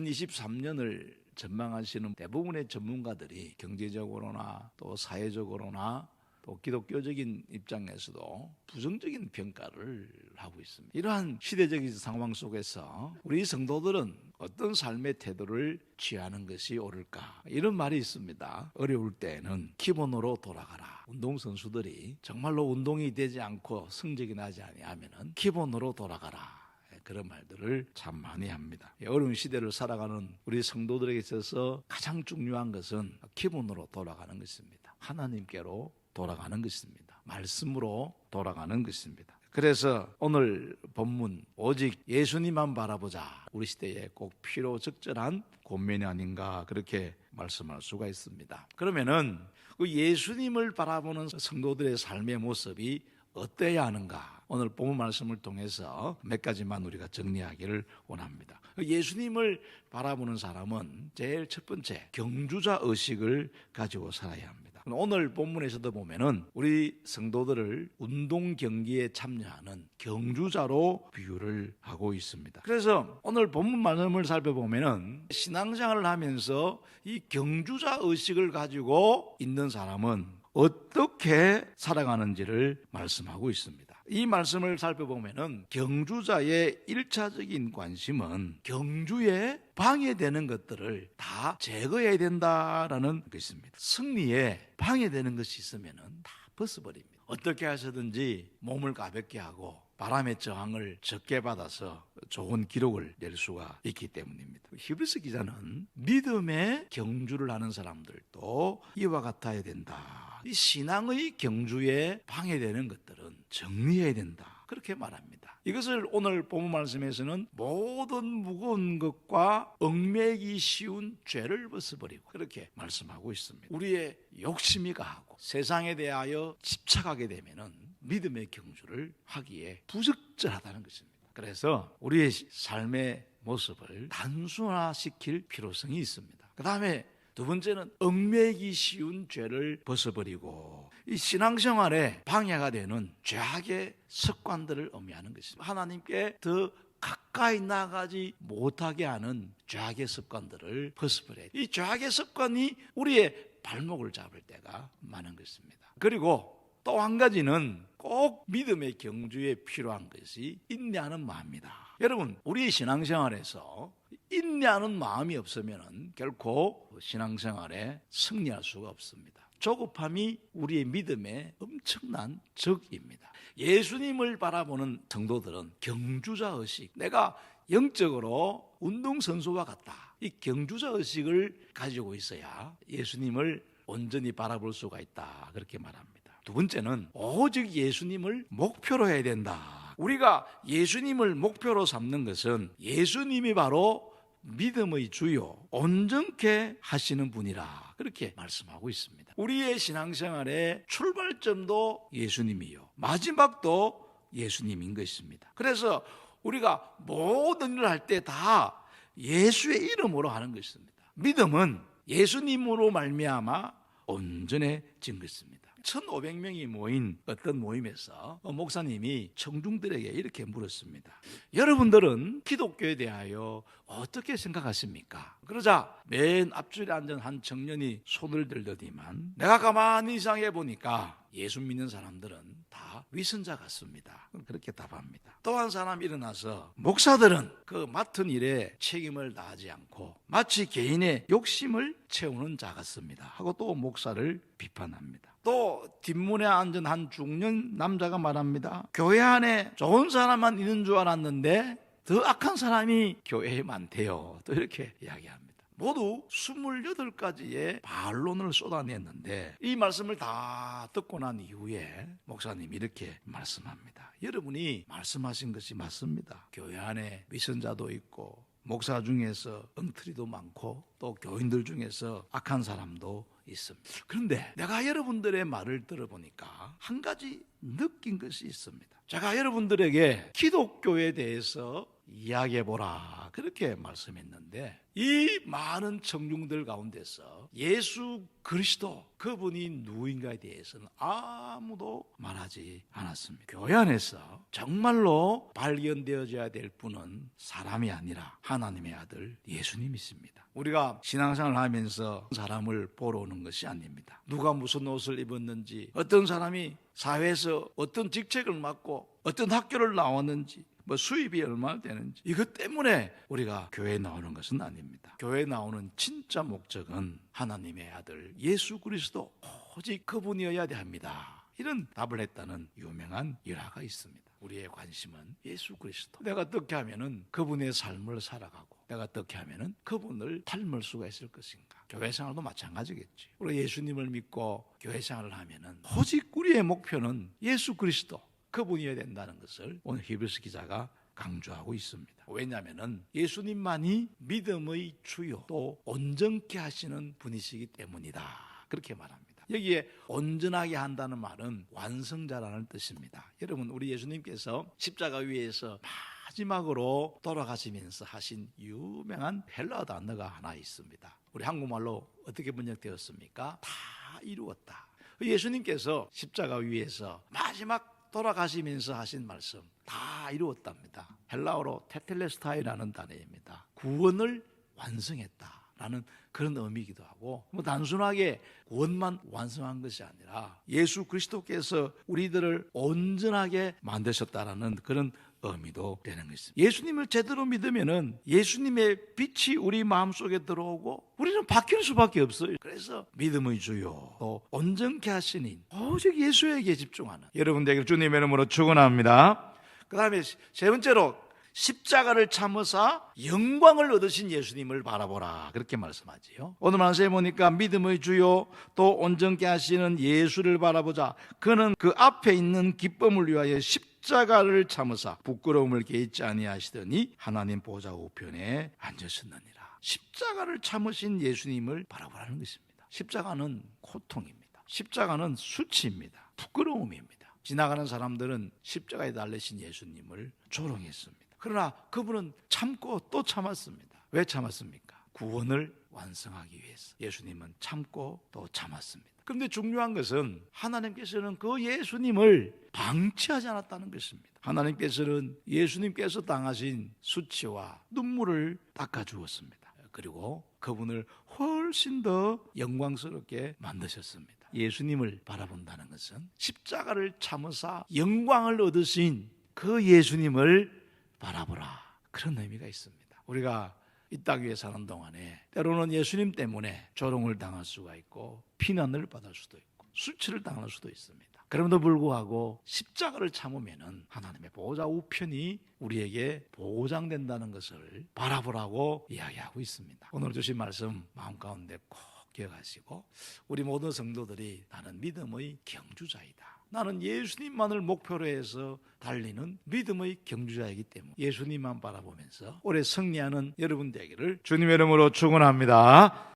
2023년을 전망하시는 대부분의 전문가들이 경제적으로나 또 사회적으로나 또 기독교적인 입장에서도 부정적인 평가를 하고 있습니다. 이러한 시대적인 상황 속에서 우리 성도들은 어떤 삶의 태도를 취하는 것이 옳을까? 이런 말이 있습니다. 어려울 때는 기본으로 돌아가라. 운동 선수들이 정말로 운동이 되지 않고 성적이 나지 아니하면은 기본으로 돌아가라. 그런 말들을 참 많이 합니다. 어려운 시대를 살아가는 우리 성도들에게 있어서 가장 중요한 것은 기본으로 돌아가는 것입니다. 하나님께로 돌아가는 것입니다. 말씀으로 돌아가는 것입니다. 그래서 오늘 본문 오직 예수님만 바라보자. 우리 시대에 꼭 필요 적절한 권면이 아닌가 그렇게 말씀할 수가 있습니다. 그러면은 그 예수님을 바라보는 성도들의 삶의 모습이 어때야 하는가? 오늘 본문 말씀을 통해서 몇 가지만 우리가 정리하기를 원합니다. 예수님을 바라보는 사람은 제일 첫 번째 경주자 의식을 가지고 살아야 합니다. 오늘 본문에서도 보면은 우리 성도들을 운동 경기에 참여하는 경주자로 비유를 하고 있습니다. 그래서 오늘 본문 말씀을 살펴보면은 신앙생활을 하면서 이 경주자 의식을 가지고 있는 사람은 어떻게 살아가는지를 말씀하고 있습니다. 이 말씀을 살펴보면은 경주자의 일차적인 관심은 경주에 방해되는 것들을 다 제거해야 된다라는 것입니다. 승리에 방해되는 것이 있으면은 다 벗어버립니다. 어떻게 하셔든지 몸을 가볍게 하고 바람의 저항을 적게 받아서 좋은 기록을 낼 수가 있기 때문입니다. 히브리스 기자는 믿음의 경주를 하는 사람들도 이와 같아야 된다. 이 신앙의 경주에 방해되는 것들은 정리해야 된다. 그렇게 말합니다. 이것을 오늘 본문 말씀에서는 모든 무거운 것과 얽매기 쉬운 죄를 벗어버리고 그렇게 말씀하고 있습니다. 우리의 욕심이 가하고 세상에 대하여 집착하게 되면은 믿음의 경주를 하기에 부적절하다는 것입니다. 그래서 우리의 삶의 모습을 단순화시킬 필요성이 있습니다. 그 다음에 두 번째는 얽매기 쉬운 죄를 벗어버리고 이 신앙생활에 방해가 되는 죄악의 습관들을 의미하는 것입니다. 하나님께 더 가까이 나가지 못하게 하는 죄악의 습관들을 벗어버려야 이 죄악의 습관이 우리의 발목을 잡을 때가 많은 것입니다. 그리고 또 한 가지는 꼭 믿음의 경주에 필요한 것이 인내하는 마음이다. 여러분, 우리의 신앙생활에서 인내하는 마음이 없으면 결코 신앙생활에 승리할 수가 없습니다. 조급함이 우리의 믿음의 엄청난 적입니다. 예수님을 바라보는 성도들은 경주자 의식, 내가 영적으로 운동선수와 같다. 이 경주자 의식을 가지고 있어야 예수님을 온전히 바라볼 수가 있다. 그렇게 말합니다. 두 번째는 오직 예수님을 목표로 해야 된다. 우리가 예수님을 목표로 삼는 것은 예수님이 바로 믿음의 주요 온전케 하시는 분이라 그렇게 말씀하고 있습니다. 우리의 신앙생활의 출발점도 예수님이요 마지막도 예수님인 것입니다. 그래서 우리가 모든 일을 할 때 다 예수의 이름으로 하는 것입니다. 믿음은 예수님으로 말미암아 온전해진 것입니다. 1,500명이 모인 어떤 모임에서 목사님이 청중들에게 이렇게 물었습니다. 여러분들은 기독교에 대하여 어떻게 생각하십니까? 그러자 맨 앞줄에 앉은 한 청년이 손을 들더니만 내가 가만히 생각해 보니까 예수 믿는 사람들은 다 위선자 같습니다. 그렇게 답합니다. 또 한 사람 일어나서 목사들은 그 맡은 일에 책임을 다하지 않고 마치 개인의 욕심을 채우는 자 같습니다. 하고 또 목사를 비판합니다. 또 뒷문에 앉은 한 중년 남자가 말합니다. 교회 안에 좋은 사람만 있는 줄 알았는데 더 악한 사람이 교회에 많대요. 또 이렇게 이야기합니다. 모두 28가지의 반론을 쏟아냈는데 이 말씀을 다 듣고 난 이후에 목사님이 이렇게 말씀합니다. 여러분이 말씀하신 것이 맞습니다. 교회 안에 위선자도 있고 목사 중에서 엉터리도 많고 또 교인들 중에서 악한 사람도 있습니다. 그런데 내가 여러분들의 말을 들어보니까 한 가지 느낀 것이 있습니다. 제가 여러분들에게 기독교에 대해서 이야기해 보라 그렇게 말씀했는데 이 많은 청중들 가운데서 예수 그리스도 그분이 누구인가에 대해서는 아무도 말하지 않았습니다. 교회 안에서 정말로 발견되어져야 될 분은 사람이 아니라 하나님의 아들 예수님이십니다. 우리가 신앙생활을 하면서 사람을 보러 오는 것이 아닙니다. 누가 무슨 옷을 입었는지, 어떤 사람이 사회에서 어떤 직책을 맡고 어떤 학교를 나왔는지, 뭐 수입이 얼마나 되는지 이것 때문에 우리가 교회에 나오는 것은 아닙니다. 교회에 나오는 진짜 목적은 하나님의 아들 예수 그리스도 오직 그분이어야 합니다. 이런 답을 했다는 유명한 일화가 있습니다. 우리의 관심은 예수 그리스도. 내가 어떻게 하면은 그분의 삶을 살아가고 내가 어떻게 하면은 그분을 닮을 수가 있을 것인가. 교회 생활도 마찬가지겠지. 우리 예수님을 믿고 교회 생활을 하면은 오직 우리의 목표는 예수 그리스도 그분이어야 된다는 것을 오늘 히브리스 기자가 강조하고 있습니다. 왜냐하면 예수님만이 믿음의 주요 또 온전케 하시는 분이시기 때문이다. 그렇게 말합니다. 여기에 온전하게 한다는 말은 완성자라는 뜻입니다. 여러분 우리 예수님께서 십자가 위에서 마지막으로 돌아가시면서 하신 유명한 헬라 단어가 하나 있습니다. 우리 한국말로 어떻게 번역되었습니까? 다 이루었다. 예수님께서 십자가 위에서 마지막 돌아가시면서 하신 말씀 다 이루었답니다. 헬라어로 테텔레스타이라는 단어입니다. 구원을 완성했다라는 그런 의미이기도 하고 뭐 단순하게 구원만 완성한 것이 아니라 예수 그리스도께서 우리들을 온전하게 만드셨다라는 그런 의미도 되는 것입니다. 예수님을 제대로 믿으면은 예수님의 빛이 우리 마음속에 들어오고 우리는 바뀔 수밖에 없어요. 그래서 믿음의 주요 또 온전케 하시니 오직 예수에게 집중하는 여러분들에게 주님의 이름으로 축원합니다. 그다음에 세 번째로 십자가를 참으사 영광을 얻으신 예수님을 바라보라 그렇게 말씀하지요. 오늘 말씀에 보니까 믿음의 주요 또 온전케 하시는 예수를 바라보자. 그는 그 앞에 있는 기쁨을 위하여 십자가를 참으사 부끄러움을 개의치 아니하시더니 하나님 보좌 우편에 앉으셨느니라. 십자가를 참으신 예수님을 바라보라는 것입니다. 십자가는 고통입니다. 십자가는 수치입니다. 부끄러움입니다. 지나가는 사람들은 십자가에 달리신 예수님을 조롱했습니다. 그러나 그분은 참고 또 참았습니다. 왜 참았습니까? 구원을 완성하기 위해서. 예수님은 참고 또 참았습니다. 그런데 중요한 것은 하나님께서는 그 예수님을 방치하지 않았다는 것입니다. 하나님께서는 예수님께서 당하신 수치와 눈물을 닦아 주었습니다. 그리고 그분을 훨씬 더 영광스럽게 만드셨습니다. 예수님을 바라본다는 것은 십자가를 참으사 영광을 얻으신 그 예수님을 바라보라. 그런 의미가 있습니다. 우리가 이 땅 위에 사는 동안에 때로는 예수님 때문에 조롱을 당할 수가 있고 피난을 받을 수도 있고 수치를 당할 수도 있습니다. 그럼에도 불구하고 십자가를 참으면은 하나님의 보호자 우편이 우리에게 보장된다는 것을 바라보라고 이야기하고 있습니다. 오늘 주신 말씀 마음 가운데 꼭 기억하시고 우리 모든 성도들이 나는 믿음의 경주자이다. 나는 예수님만을 목표로 해서 달리는 믿음의 경주자이기 때문에 예수님만 바라보면서 올해 승리하는 여러분 되기를 주님의 이름으로 축원합니다.